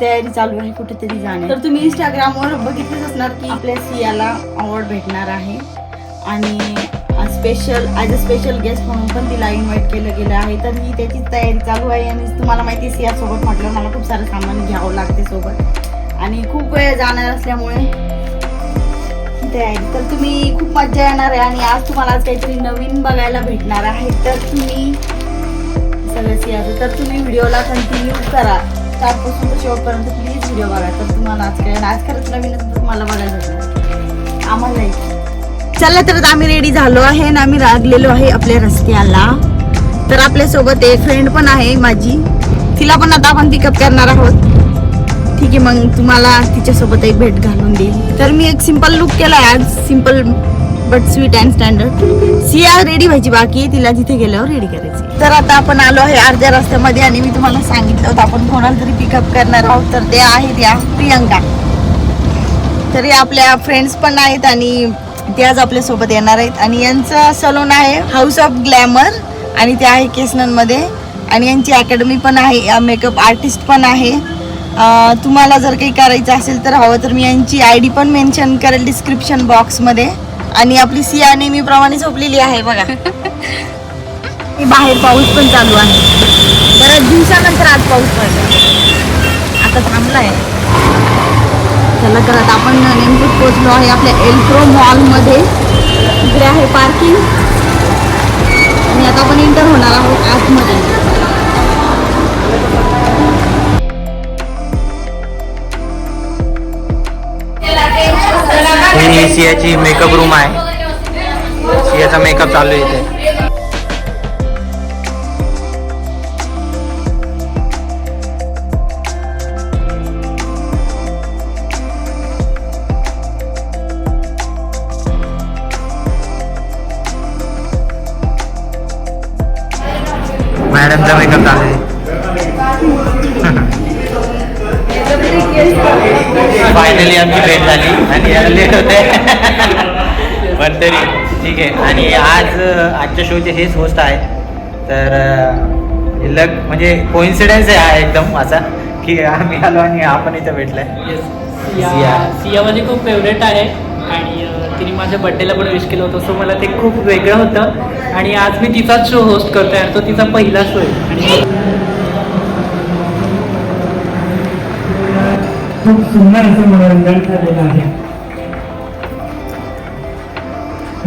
तयारी चालू आहे कुठेतरी जाणे तर तुम्ही इंस्टाग्रामवर बघितलंच असणार की आपल्या सियाला अवॉर्ड भेटणार आहे. आणि special as a special guest म्हणून पण तिला इन्व्हाइट केलं गेलं आहे. तर मी त्याची तयारी चालू आहे आणि तुम्हाला माहिती आहे सिया म्हटलं मला खूप सारं सामान घ्यावं लागते सोबत. आणि खूप वेळ जाणार असल्यामुळे तयारी. तर तुम्ही खूप मजा येणार आहे आणि आज तुम्हाला आज काहीतरी नवीन बघायला भेटणार आहे. तर तुम्ही सगळं सियाचं तर तुम्ही व्हिडिओला कंटिन्यू करा. स्टार्टपासून शेवटपर्यंत प्लीज व्हिडिओ बघा. तर तुम्हाला आज काय आज खरंच नवीन असेल तर तुम्हाला बघायला भेटणार. आम्हालाही चला तर आम्ही रेडी झालो आहे आणि आम्ही लागलेलो आहे आपल्या रस्त्याला. तर आपल्यासोबत एक फ्रेंड पण आहे माझी. तिला पण आता आपण पिकअप करणार आहोत. ठीक आहे मग तुम्हाला तिच्यासोबत एक भेट घालून देईल. तर मी एक सिंपल लुक केला आज simple but sweet and standard Siya ready व्हायची बाकी आहे, तिला तिथे गेल्यावर रेडी करायची. तर आता आपण आलो आहे अर्ध्या रस्त्यामध्ये आणि मी तुम्हाला सांगितलं होतं आपण कोणाला तरी पिकअप करणार आहोत तर ते आहेत या प्रियंका. तरी आपल्या फ्रेंड्स पण आहेत आणि ते आज आपल्यासोबत येणार आहेत. आणि यांचं सलोन आहे हाऊस ऑफ ग्लॅमर आणि ते आहे केसननमध्ये आणि यांची अकॅडमी पण आहे मेकअप आर्टिस्ट पण आहे. तुम्हाला जर काही करायचं असेल तर हवं तर मी यांची आय डी पण मेन्शन करेल डिस्क्रिप्शन बॉक्समध्ये आणि आपली सिया नेहमीप्रमाणे झोपलेली आहे बघा. बाहेर पाऊस पण चालू आहे. बऱ्याच दिवसानंतर आज पाऊस पडला. आता थांबला आहे चला तर आता आपण नेमकं पोचलो आहे आपल्या एल्ट्रो मॉलमध्ये इकडे आहे पार्किंग आणि आता आपण इंटर होणार आहोत आतमध्ये. ही सियाची मेकअप रूम आहे. सियाचा मेकअप चालू आहे इथे. ठीक आहे. आणि आज आजच्या शोचे हेच होस्ट आहेत. तर लग म्हणजे कोइन्सिडन्स आहे हा एकदम असा की आम्ही आलो आणि आपण इथं भेटलाय. सिया सिया. माझी खूप फेवरेट आहे. आणि तिने माझ्या बड्डेला पण विश केलं होतं. सो मला ते खूप वेगळं होतं. आणि आज मी तिचाच शो होस्ट करतोय. आणि तो तिचा पहिला शो आहे. आणि खूप सुंदर असं मनोरंजन झालेलं आहे.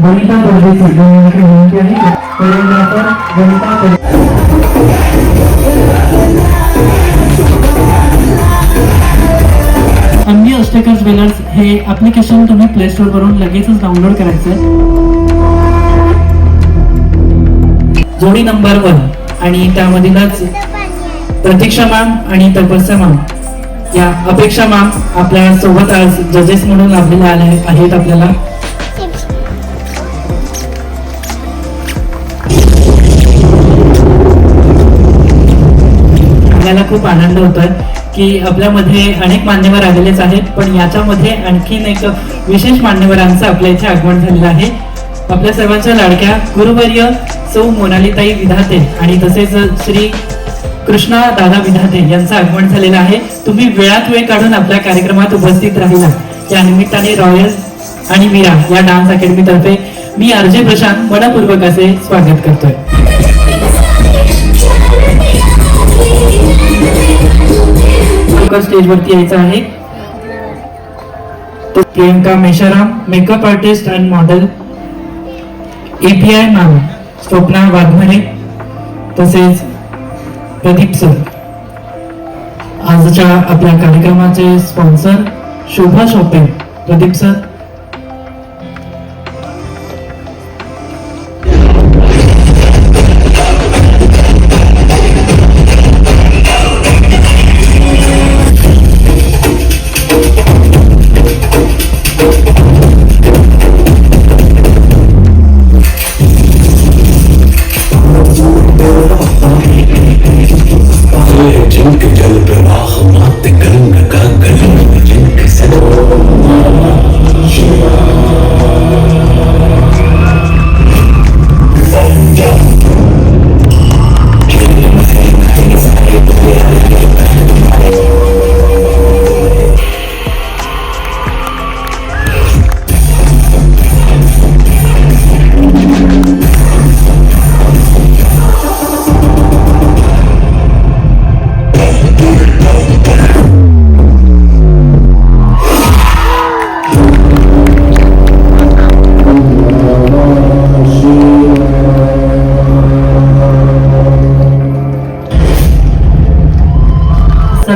वनिता परदेशी यांची विनंती आहे कोरिओग्राफर वनिता अंबी अष्टकर ज्वेलर्स हे ऍप्लिकेशन तुम्ही प्ले स्टोरवरून लगेचच डाउनलोड करायचं जोडी नंबर वन आणि त्यामधीलच प्रतीक्षा माम आणि तपस्या माम या अपेक्षा माम आपल्यासोबत आज जजेस म्हणून लाभलेल्या आल्या आहेत आपल्याला. खूप आनंद होतोय की आपल्यामध्ये अनेक मान्यवर आलेलेच आहेत पण याच्यामध्ये आणखीन एक विशेष मान्यवरांचं आपल्या इथे आगमन झालेलं आहे. आपल्या सर्वांच्या लाडक्या गुरुवर्य सौ मोनालीताई विधाते आणि तसेच श्री कृष्णा दादा विधाते यांचं आगमन झालेलं आहे. तुम्ही वेळात वेळ काढून आपल्या कार्यक्रमात उपस्थित राहिला. या निमित्ताने रॉयल आणि मीरा या डान्स अकॅडमीतर्फे मी आरजे प्रशांत मनपूर्वक असे स्वागत करतोय. लवकर स्टेजवरती यायचं आहे. Priyanka Meshram makeup artist and model API ma'am Swapna Waghmare तसेच प्रदीप सर आजच्या आपल्या कार्यक्रमाचे sponsor Shobha shopping Pradeep sir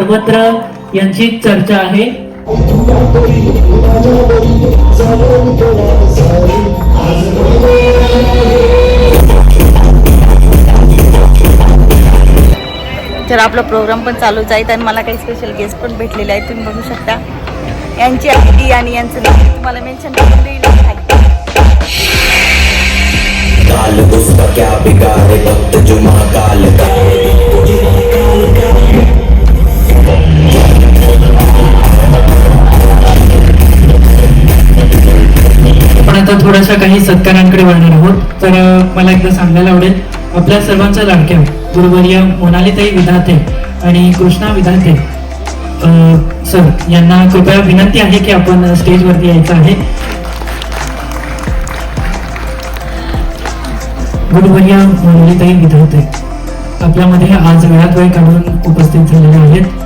Subhadra यांची चर्चा आहे. तर आपला प्रोग्राम पण चालूच आहे आणि मला काही स्पेशल गेस्ट पण भेटलेले आहेत. तुम्ही बघू शकता. यांची आय डी आणि यांचं नाव तुम्हाला मेन्शन करून देईल. आता थोड्याशा काही सत्कारांकडे वळणार आहोत. तर मला एकदा सांगायला आवडेल आपल्या सर्वांच्या लाडक्या गुरुवर्य मोनालीताई विधाते आणि कृष्णा विधाते अं, सर यांना कृपया विनंती आहे की आपण स्टेजवरती यायचं आहे. गुरुवर्य मोनालीताई विधाते आपल्यामध्ये आज वेळात वेळ काढून उपस्थित झालेले आहेत.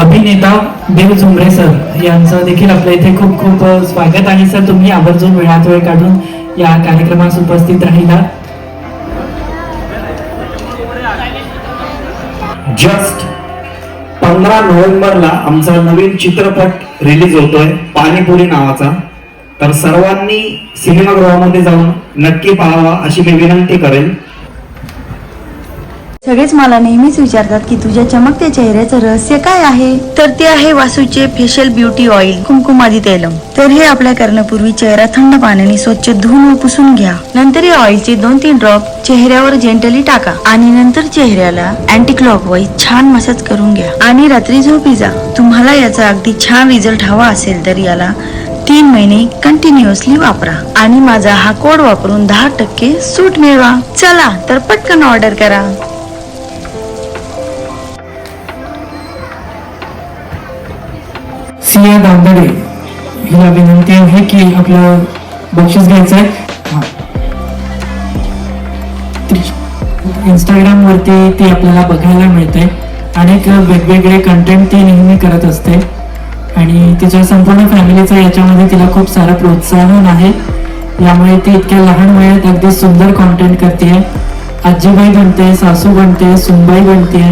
अभिनेता देव झुमरे सर यांचं देखील आपल्या इथे खूप खूप स्वागत आहे. सर तुम्ही आवर्जून वेळात वेळ काढून या कार्यक्रमास उपस्थित राहिला. जस्ट पंधरा नोव्हेंबरला आमचा नवीन चित्रपट रिलीज होतोय पाणीपुरी नावाचा. तर सर्वांनी सिनेमागृहामध्ये जाऊन नक्की पाहावा अशी मी विनंती करेन. सगळेच मला नेहमीच विचारतात की तुझ्या चमकत्या चेहऱ्याचं रहस्य काय आहे? तर ते आहे वासूचे facial beauty oil Kumkumadi Tailam. तर हे आपल्या करण्यापूर्वी चेहरा थंड पाण्याने स्वच्छ धुवून व पुसून घ्या. नंतर या ऑइलचे दोन तीन ड्रॉप चेहऱ्यावर जेंटली टाका. आणि नंतर चेहऱ्याला अँटी क्लॉकवाईज छान मसाज करून घ्या. आणि रात्री झोपी जा. तुम्हाला याचा अगदी छान रिझल्ट हवा असेल तर याला तीन महिने कंटिन्युअसली वापरा. आणि माझा हा कोड वापरून दहा टक्के सूट मिळवा. चला तर पटकन ऑर्डर करा. सिया दामदडे हिला विनंती आहे की आपलं बक्षीस घ्यायचं आहे. इंस्टाग्राम वरती ती आपल्याला बघायला मिळते अनेक वेगवेगळे कंटेंट ती नेहमी करत असते. आणि तिच्या संपूर्ण फॅमिलीचा याच्यामध्ये तिला खूप सारं प्रोत्साहन आहे. यामुळे ती इतक्या लहान वयात अगदी सुंदर कॉन्टेंट करते आजीबाई बनते सासू बनते सुनबाई बनते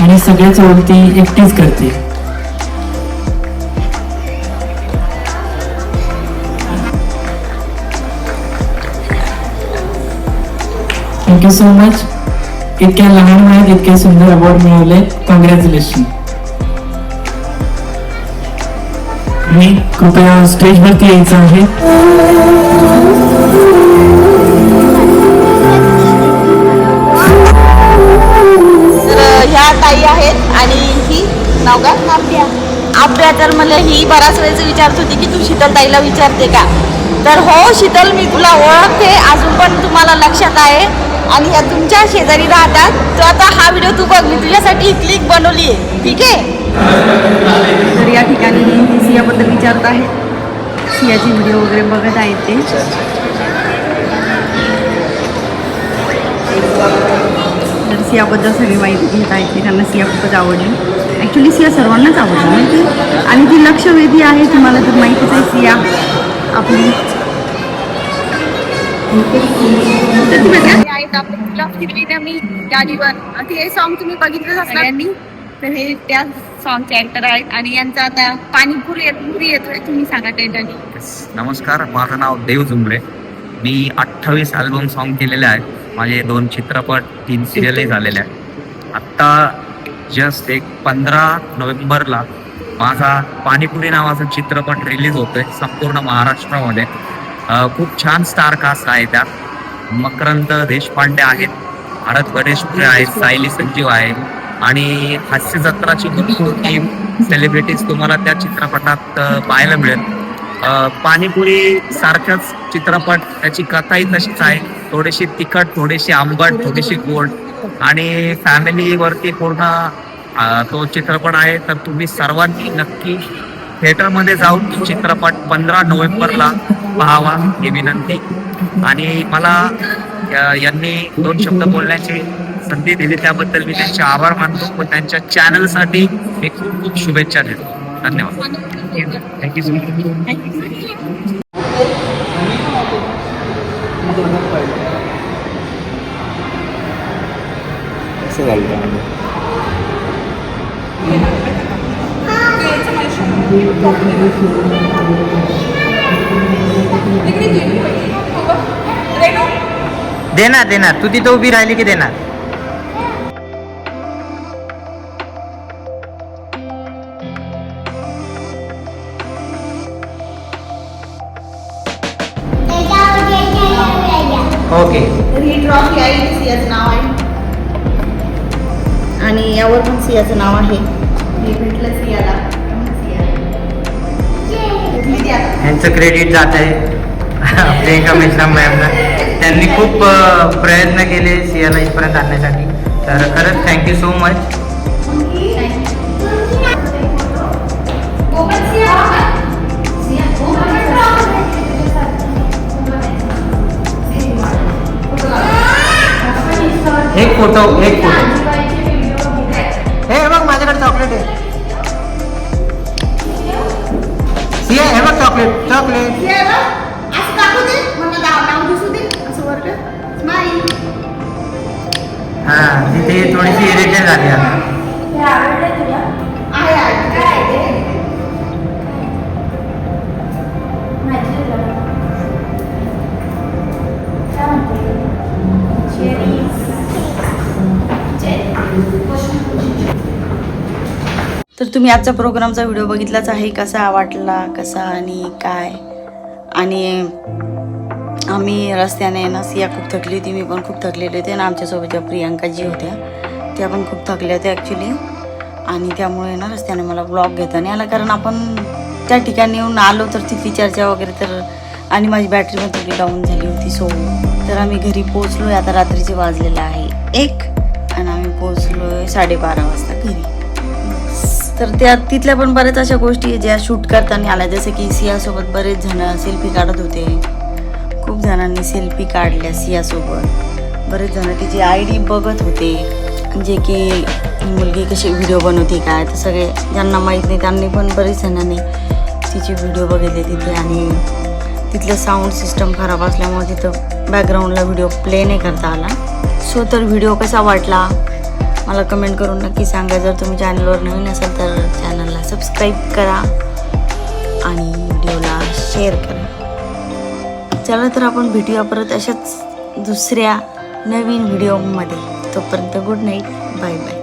आणि सगळ्याच रोल ती एकटीच करते थँक्यू सो मच. इतक्या लहान वयात इतके सुंदर अवॉर्ड मिळवले. कॉंग्रॅच्युलेशन मी कृपया स्टेजवरती यायचं आहे. ह्या ताई आहेत आणि ही नाव काय आभ्या तर मला ही बराच वेळेस विचारत होती की तू शीतल ताईला विचारते का? तर हो शीतल मी तुला ओळखते. अजून पण तुम्हाला लक्षात आहे. आणि ह्या तुमच्या शेजारी राहतात. तर आता हा व्हिडिओ तू बघ मी तुझ्यासाठी क्लिक बनवली आहे. ठीक आहे? तर या ठिकाणी मी सियाबद्दल विचारत आहे. सियाची व्हिडिओ वगैरे बघत आहेत ते. तर सियाबद्दल सगळी माहिती घेत आहेत ते त्यांना सिया खूपच आवडली. ॲक्च्युली सिया सर्वांनाच आवडली माहिती आणि ती लक्षवेधी आहे तुम्हाला तर माहितीच आहे सिया. आपली. तर ती बघा. आपण तुला फिरविण्या मी गाडीवर आणि हे सॉन्ग तुम्ही बघितलं सगळ्यांनी? तर हे त्या सॉन्गचे ऍक्टर आहेत आणि यांचा आता पाणीपुरी पुरी येतोय तुम्ही सांगा टेंडानी नमस्कार. माझं नाव देव जुंबळे. मी अठ्ठावीस अल्बम सॉन्ग केलेले आहेत. माझे दोन चित्रपट तीन सिरियलही झालेले आहेत. आत्ता जस्ट एक पंधरा नोव्हेंबरला माझा पाणीपुरी नावाचा चित्रपट रिलीज होतोय संपूर्ण महाराष्ट्रामध्ये. खूप छान स्टार कास्ट आहे त्यात. मकरंद देशपांडे आहेत. भारत गणेशपुरे आहेत सायली संजीव आहे आणि हास्य जत्राची भरपूर टीम सेलिब्रिटीज तुम्हाला त्या चित्रपटात पाहायला मिळेल. पाणीपुरी सारखाच चित्रपट त्याची कथाही तशीच आहे. थोडीशी तिखट थोडीशी आंबट थोडीशी गोड आणि फॅमिलीवरती पूर्ण तो चित्रपट आहे. तर तुम्ही सर्वांनी नक्की थिएटरमध्ये जाऊन तो चित्रपट पंधरा नोव्हेंबरला पाहावा ही विनंती. आणि मला यांनी दोन शब्द बोलण्याची संधी दिली. त्याबद्दल मी त्यांचे आभार मानतो व त्यांच्या चॅनलसाठी मी खूप खूप शुभेच्छा देतो. धन्यवाद. थँक्यू सो मच जोरात पडलं असं झालं देणार देणार. तू तिथं उभी राहिली की देणार. ओके. सियाचं नाव आहे. आणि यावर पण सियाचं नाव आहे. हे भेटलं सियाला. यांचं क्रेडिट जात आहे. प्रियंका मेश्राम मॅमना त्यांनी खूप प्रयत्न केले सियाला इथपर्यंत आणण्यासाठी. तर खरंच थँक्यू सो मच एक फोटो एक फोटो हे बघ माझ्याकडे चॉकलेट आहे. सिया हे बघ चॉकलेट चॉकलेट सिया बघ, असं दाखवू दे मला नाव नाव दिसू दे असं वर कर. Smile. हा तिथे थोडीशी इरिटेट झाली आता. तर तुम्ही आजचा प्रोग्रामचा व्हिडिओ बघितलाच आहे कसा वाटला कसा आणि काय? आणि आम्ही रस्त्याने ना सिया खूप थकली होती मी पण खूप थकलेली होते आणि आमच्यासोबत ज्या प्रियांकाजी होत्या त्या पण खूप थकल्या होत्या ॲक्च्युली आणि त्यामुळे ना रस्त्याने मला ब्लॉग घेता नाही आला कारण आपण त्या ठिकाणी येऊन आलो तर तिथली चर्चा वगैरे तर आणि माझी बॅटरी पण थोडी डाऊन झाली होती सो तर आम्ही घरी पोचलो आता रात्रीचे वाजलेलं आहे एक आणि आम्ही पोचलो आहे साडेबारा वाजता घरी. तर त्या तिथल्या पण बऱ्याच अशा गोष्टी आहेत ज्या शूट करताना आल्या जसं की सियासोबत बरेच जण सेल्फी काढत होते. खूप जणांनी सेल्फी काढल्या सियासोबत बरेच जण तिची आय डी बघत होते. जे की मुलगी कशी व्हिडिओ बनवते काय तर सगळे ज्यांना माहीत नाही त्यांनी पण बरेच जणांनी तिची व्हिडिओ बघितले तिथे आणि तिथलं साऊंड सिस्टम खराब असल्यामुळे तिथं बॅकग्राऊंडला व्हिडिओ प्ले नाही करता आला. सो तर व्हिडिओ कसा वाटला? मला कमेंट करून नक्की सांगा. जर तुम्ही चॅनलवर नवीन असाल तर चॅनलला सबस्क्राईब करा आणि व्हिडिओला शेअर करा. चला तर आपण भेटूया परत अशाच दुसऱ्या नवीन व्हिडिओमध्ये तोपर्यंत गुड नाईट बाय बाय